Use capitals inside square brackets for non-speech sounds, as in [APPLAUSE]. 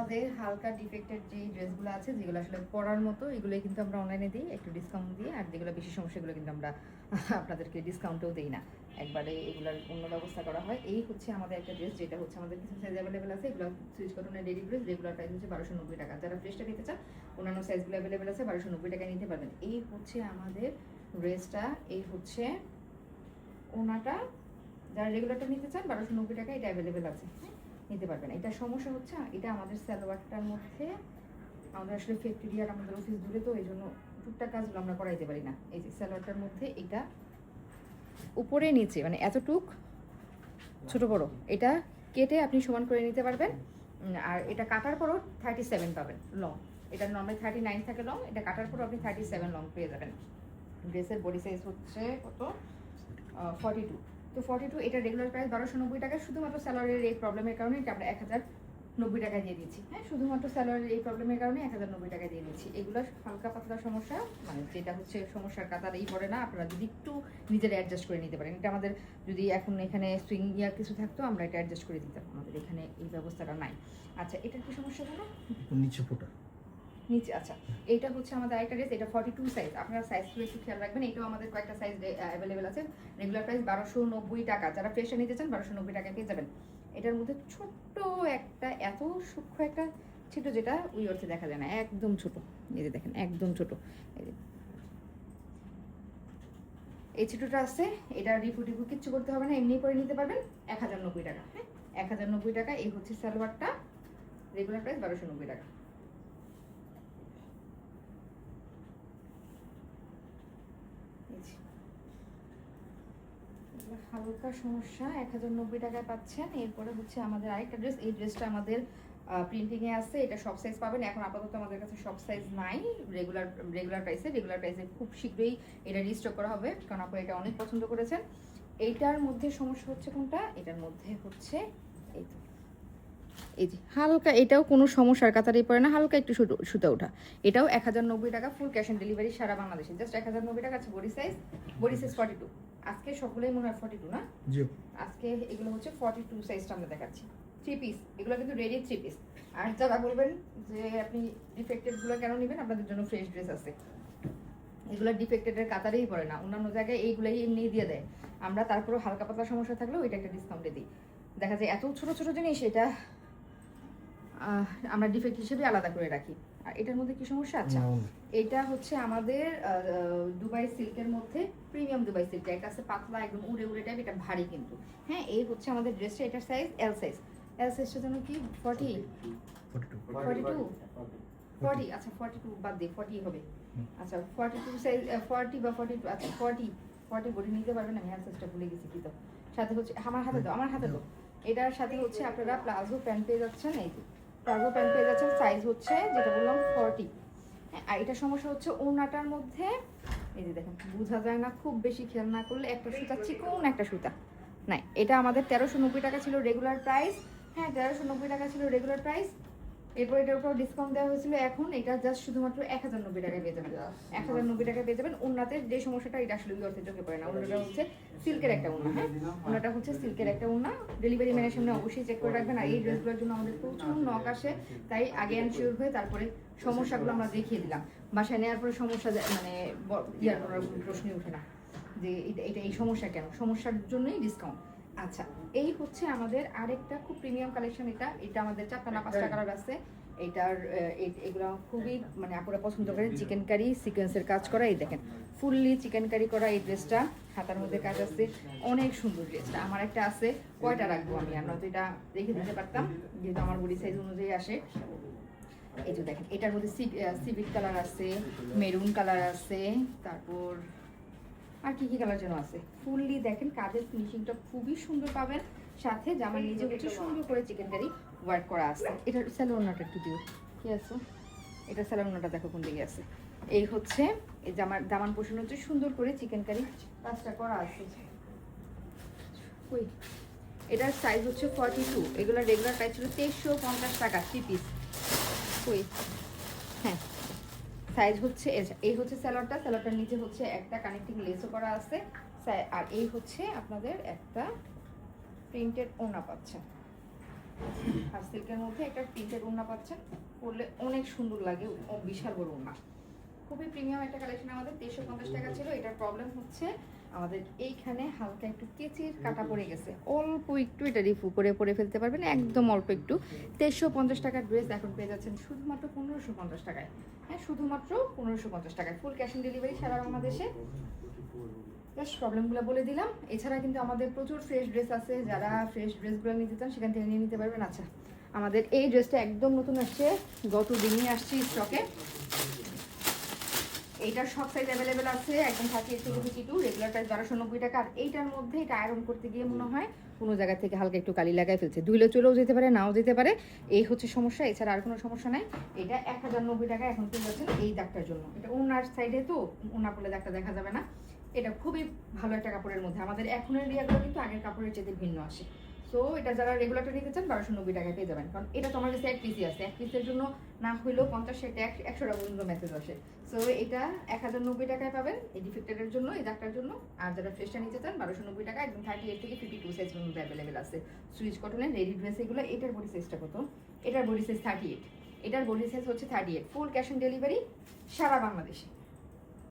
আমাদের হালকা ডিফেক্টেড যে ড্রেসগুলো আছে, যেগুলো আসলে পরার মতো এগুলো কিন্তু আমরা অনলাইনে দিই, একটু ডিসকাউন্ট দিয়ে, আর যেগুলো বেশি সমস্যাগুলো কিন্তু আমরা [LAUGHS] আপনাদেরকে ডিসকাউন্টও দিই না। একবারে এগুলোর অন্য ব্যবস্থা করা হয়। এই হচ্ছে আমাদের একটা ড্রেস যেটা হচ্ছে আমাদের কিছু সাইজ অ্যাভেলেবেল আছে, এগুলো সুইচ কটনের রেডি ড্রেস রেগুলার প্রাইস হচ্ছে বারোশো নব্বই টাকা। যারা ফ্রেশটা নিতে চান, অন্যান্য সাইজগুলো অ্যাভেলেবেল আছে, বারোশো নব্বই টাকায় নিতে পারবেন। এই হচ্ছে আমাদের ড্রেসটা এই হচ্ছে ওনাটা। যারা রেগুলারটা নিতে চান, বারোশো নব্বই টাকা এটা অ্যাভেলেবেল আছে। হ্যাঁ নিতে পারবেন এটা সমস্যা হচ্ছে, এটা আমাদের সালোয়ারটার মধ্যে আমাদের আসলে ফ্যাক্টরি আর আমাদের অফিস দূরে তো, এই জন্য টুকটাক কাজগুলো আমরা করাইতে পারি না। এই যে সালোয়ারটার মধ্যে এটা উপরে নিচে মানে এতটুক, ছোট বড়, এটা কেটে আপনি সমান করে নিতে পারবেন। আর এটা কাটার পরও থার্টি সেভেন পাবেন লং এটা নর্মাল থার্টি নাইন থাকে লং এটা কাটার পরও আপনি থার্টি সেভেন লং পেয়ে যাবেন। ড্রেসের বডি সাইজ হচ্ছে কত? ফর্টি টু তো ফর্টি টু এটা রেগুলার প্রাইস বারোশো নব্বই টাকা, শুধুমাত্র স্যালারির এই প্রবলেমের কারণে এটা আমরা এক হাজার নব্বই টাকা দিয়ে দিচ্ছি হ্যাঁ শুধুমাত্র স্যালারির এই প্রবলেমের কারণে এক হাজার নব্বই টাকা দিয়ে দিচ্ছি এগুলো হালকা পাতলা সমস্যা মানে যেটা হচ্ছে সমস্যার কাতার, এই পড়ে না, আপনারা যদি একটু নিজেরা অ্যাডজাস্ট করে নিতে পারেন। এটা আমাদের যদি এখন এখানে সুইং ইয়ার কিছু থাকতো, আমরা এটা অ্যাডজাস্ট করে দিতাম। আমাদের এখানে এই ব্যবস্থাটা নাই। আচ্ছা এটার কি সমস্যা হলো? নিচে ফোটা। নিচে আচ্ছা এইটা হচ্ছে আমাদের আরেকটা ড্রেস এটা ফর্টি টু সাইজ আপনারা সাইজগুলো একটু খেয়াল রাখবেন, এটাও আমাদের কয়েকটা সাইজ অ্যাভেলেবেল আছে রেগুলার প্রাইস বারোশো নব্বই টাকা, যারা ফ্রেশে নিতে চান বারোশো নব্বই টাকায় পেয়ে যাবেন। এটার মধ্যে ছোট্ট একটা, এত সূক্ষ্ম একটা ছোট যেটা ওই অর্থে দেখা যায় না, একদম ছোট, এই যে দেখেন, একদম ছোট, এই যে। এই ছোটোটা আছে, এটা রিপু টিপু কিচ্ছু করতে হবে না, এমনি করে নিতে পারবেন, এক হাজার নব্বই টাকা হ্যাঁ এক হাজার নব্বই টাকা, এই হচ্ছে সালোয়ারটা রেগুলার প্রাইস বারোশো নব্বই টাকা। এই হালকা সমস্যা, এক হাজার নব্বই টাকায় পাচ্ছেন। এরপরে হচ্ছে আমাদের আরেকটা ড্রেস। এই ড্রেসটা আমাদের প্রিন্টিং এ আছে। এটা সব সাইজ পাবেন। এখন আপাতত আমাদের কাছে সব সাইজ নাই। রেগুলার রেগুলার প্রাইসে রেগুলার প্রাইসে খুব শীঘ্রই এটা রিস্টক করা হবে। কারণ আপনারা এটা অনেক পছন্দ করেছেন। এইটার মধ্যে সমস্যা হচ্ছে কোনটা? এটার মধ্যে হচ্ছে এই তো। এই যে হালকা এটাও কোনো সমস্যার কাতারেই পড়ে না হালকা একটু সুতো- ওঠা। এটাও এক হাজার নব্বই টাকা ফুল ক্যাশ অন ডেলিভারি সারা বাংলাদেশে। জাস্ট এক হাজার নব্বই টাকা আছে body size body size forty two আজকে সকলেই মনে হয় ফর্টি টু না আজকে এগুলো হচ্ছে ফর্টি টু সাইজটা আমরা দেখাচ্ছি। থ্রি পিস এগুলো কিন্তু রেডি থ্রি পিস আর যারা বলবেন যে আপনি ডিফেক্টেডগুলো কেন নেবেন আপনাদের জন্য ফ্রেশ ড্রেস আছে। এগুলো ডিফেক্টেডের কাতারেই পড়ে না। অন্যান্য জায়গায় এইগুলোই এমনি দিয়ে দেয়। আমরা তারপরেও হালকা পাতলা সমস্যা থাকলেও এটা একটা ডিসকাউন্টে দিই। দেখা যায় এত ছোট ছোট জিনিস এটা আমরা ডিফেক্ট হিসেবে আলাদা করে রাখি। আর এটার মধ্যে কি সমস্যা? আচ্ছা এটা হচ্ছে আমাদের দুবাই সিল্কের মধ্যে প্রিমিয়াম দুবাই সিল্ক এটা আছে পাতলা একদম উড়ে উড়ে টাইপ এটা ভারী কিন্তু। হ্যাঁ এই হচ্ছে আমাদের ড্রেসটা এটার সাইজ এল সাইজ এল সাইজটা যেন কি? Forty forty two forty two forty আচ্ছা ফর্টি টু বাদ দিয়ে ফর্টি হবে। আচ্ছা ফর্টি টু সাইজ ফর্টি বা ফর্টি টু আচ্ছা ফর্টি ফর্টি বডি নিতে পারবেন আমি হ্যান্ড সাইজটা ভুলে গেছি কি তো? সাথে হচ্ছে আমার হাতে দাও আমার হাতে দাও। এটার সাথে হচ্ছে আপনারা প্লাজো প্যান্ট পেয়ে যাচ্ছেন এই প্লাজো প্যান্ট পেয়ে যাচ্ছেন সাইজ হচ্ছে যেটা বললাম ফর্টি আর এটা সমস্যা হচ্ছে ওনাটার মধ্যে, এই যে দেখেন, বোঝা যায় না খুব বেশি খেয়াল না করলে একটা সুতা, চিকন একটা সুতা। না এটা আমাদের তেরোশো নব্বই টাকা ছিল রেগুলার প্রাইস হ্যাঁ তেরোশো নব্বই টাকা ছিল রেগুলার প্রাইস এরপর এটার উপর ডিসকাউন্ট দেওয়া হয়েছিল। এখন এটা জাস্ট শুধুমাত্র এক হাজার নব্বই টাকায় পেয়ে যাবেন। এক হাজার নব্বই টাকায় পেয়ে যাবেন। ওনাতে যে সমস্যাটা, এটা আসলে অর্থে চোখে পড়ে না। ওনাটা হচ্ছে সিল্কের একটা ওনা হ্যাঁ? ওনাটা হচ্ছে সিল্কের একটা ওনা ডেলিভারি ম্যানের সামনে অবশ্যই চেক করে রাখবেন। আর এই ড্রেসগুলোর জন্য আমাদের প্রচুর নক আসে। তাই আগে অ্যানশিওর হয়ে তারপরে সমস্যাগুলো আমরা দেখিয়ে দিলাম। বাসায় নেওয়ার পরে সমস্যা মানে ইয়ার করার প্রশ্নই ওঠে না। যে এটা এটা এই সমস্যা কেন? সমস্যার জন্যই ডিসকাউন্ট আচ্ছা এই হচ্ছে আমাদের আরেকটা খুব প্রিমিয়াম কালেকশন এটা। এটা আমাদের চারটা না পাঁচটা কালার আছে। এটার এগুলো খুবই মানে আপুরা পছন্দ করে চিকেন কারি সিকোয়েন্সের কাজ করা। এই দেখেন ফুললি চিকেন কারি করা এই ড্রেসটা হাতার মধ্যে কাজ আছে। অনেক সুন্দর ড্রেসটা আমার একটা আছে কয়টা রাখব আমি? আমরা তো এটা রেখে দিতে পারতাম যেহেতু আমার বডি সাইজ অনুযায়ী আসে। এই যে দেখেন এটার মধ্যে সিভিক কালার আছে মেরুন কালার আছে তারপর আর কি কি কালার যেন আছে? ফুললি দেখেন, কাজের ফিনিশিংটা খুবই সুন্দর পাবেন। সাথে জামার নিজে হচ্ছে সুন্দর করে চিকেন কারি ওয়ার্ক করা আছে। এটা স্যালোনাটা একটু দিও? কি আছে? এটা স্যালোনাটা দেখো কোন দিকে আছে। এই হচ্ছে, এই জামার দামান পোষণ হচ্ছে সুন্দর করে চিকেন কারি কাজটা করা আছে। এটার সাইজ হচ্ছে ফর্টি টু এগুলোর রেগুলার প্রাইস ছিল তেইশশো পঞ্চাশ টাকা থ্রি পিস হ্যাঁ। সাইজ হচ্ছে এই- হচ্ছে স্যালোডটা স্যালাডটার নিচে হচ্ছে একটা কানেক্টিং লেসও করা আছে। আর এই হচ্ছে আপনাদের একটা প্রিন্টেড ওনা পাচ্ছেন। আর সিল্কের মধ্যে একটা প্রিন্টেড ওনা পাচ্ছেন। পরলে অনেক সুন্দর লাগে বিশাল বড় ওনা খুবই প্রিমিয়াম একটা কালেকশন আমাদের, তেইশশো পঞ্চাশ টাকা ছিল, এটার প্রবলেম হচ্ছে আমাদের এইখানে হালকা একটু কেচির কাটা পড়ে গেছে। অল্প একটু এটা রিফু করে পরে ফেলতে পারবেন একদম অল্প একটু। তেইশশো পঞ্চাশ টাকার ড্রেস এখন পেয়ে যাচ্ছেন শুধুমাত্র পনেরোশো পঞ্চাশ টাকায়। হ্যাঁ শুধুমাত্র পনেরোশো পঞ্চাশ টাকায়। ফুল ক্যাশ অন ডেলিভারি সারা বাংলাদেশে। জাস্ট প্রবলেমগুলো বলে দিলাম। এছাড়া কিন্তু আমাদের প্রচুর ফ্রেশ ড্রেস আছে। যারা ফ্রেশ ড্রেসগুলো নিতে চান সেখান থেকে নিয়ে নিতে পারবেন। আচ্ছা আমাদের এই ড্রেসটা একদম নতুন আসছে। গত দিনই আসছে স্টকে এইটার সব সাইজ অ্যাভেলেবেল আছে একদম থার্টি এইট থেকে ফিফটি টু রেগুলার প্রাইস বারোশো নব্বই টাকা। আর এইটার মধ্যে এটা আয়রন করতে গিয়ে মনে হয় কোনো জায়গা থেকে হালকা একটু কালি লাগাই ফেলছে। দুইলে চলেও যেতে পারে নাও যেতে পারে। এই হচ্ছে সমস্যা এছাড়া আর কোনো সমস্যা নাই। এটা এক হাজার নব্বই টাকা এখন পেয়ে যাচ্ছেন এই দাগটার জন্য। এটা ওনার সাইডে তো ওনা করলে দাগটা দেখা যাবে না। এটা খুবই ভালো একটা কাপড়ের মধ্যে। আমাদের এখনের রিয়াগুলো কিন্তু আগের কাপড়ের চেয়ে ভিন্ন আসে। সো এটা যারা রেগুলারটা নিতে চান, বারোশো নব্বই টাকায় পেয়ে যাবেন। কারণ এটা তো আমার কাছে এক পিসই আছে। এক পিসের জন্য না হলেও পঞ্চাশ ষাট এক, একশো টাকা পর্যন্ত মেসেজ আসে। সো এটা এক হাজার নব্বই টাকায় পাবেন এই ডিফেক্টেডের জন্য, এই ডাক্তার জন্য। আর যারা ফ্রেশটা নিতে চান, বারোশো নব্বই টাকা একদম থার্টি এইট থেকে ফিফটি টু সাইজ পর্যন্ত অ্যাভেলেবেল আছে। সুইচ কটনের রেডি ড্রেস এগুলো, এটার বডি সাইজটা কত? এটার বডি সাইজ থার্টি এইট এটার বডি সাইজ হচ্ছে thirty eight full cash on delivery সারা বাংলাদেশে।